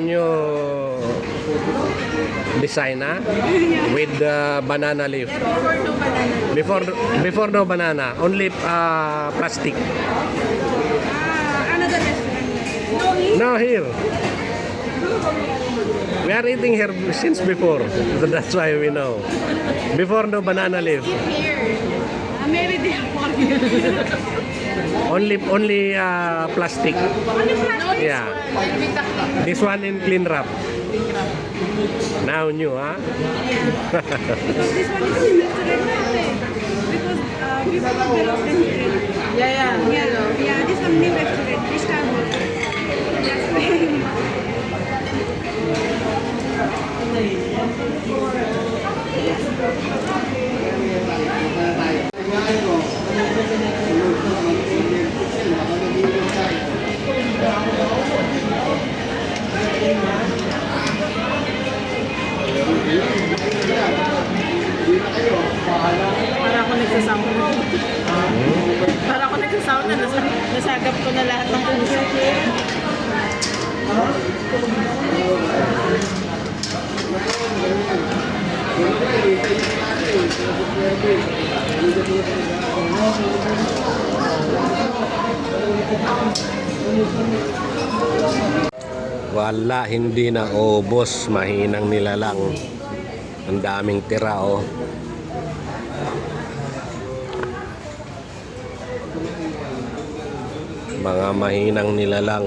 new design ah, with uh, banana leaf. Before no banana. Before before no banana, only uh, plastic. Ah, another restaurant. No, here. We are eating here since before. So that's why we know. Before no banana leaf. Here. Maybe they are walking. Only only uh, plastic. Only plastic. Yeah. This one in clean wrap. Now new, ah. Because this one is in restaurant natin. Because uh, before there was restaurant. Yeah, yeah. Yeah, yeah, this one new restaurant, Istanbul. That's Para ako nagsasauna. Para ako nagsasauna. Nasa, nasagap ko na lahat ng puso. Wala, hindi na ubos. Mahinang nila lang. Ang daming tira, oh. Mga mahinang nila lang.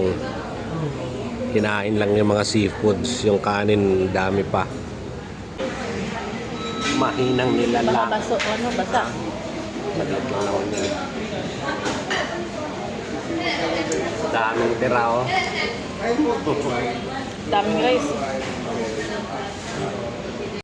Kinain lang yung mga seafoods. Yung kanin, dami pa. Mahinang nila Baka baso, ano, basa. Naman yun. Daming tira, oh. Daming rice.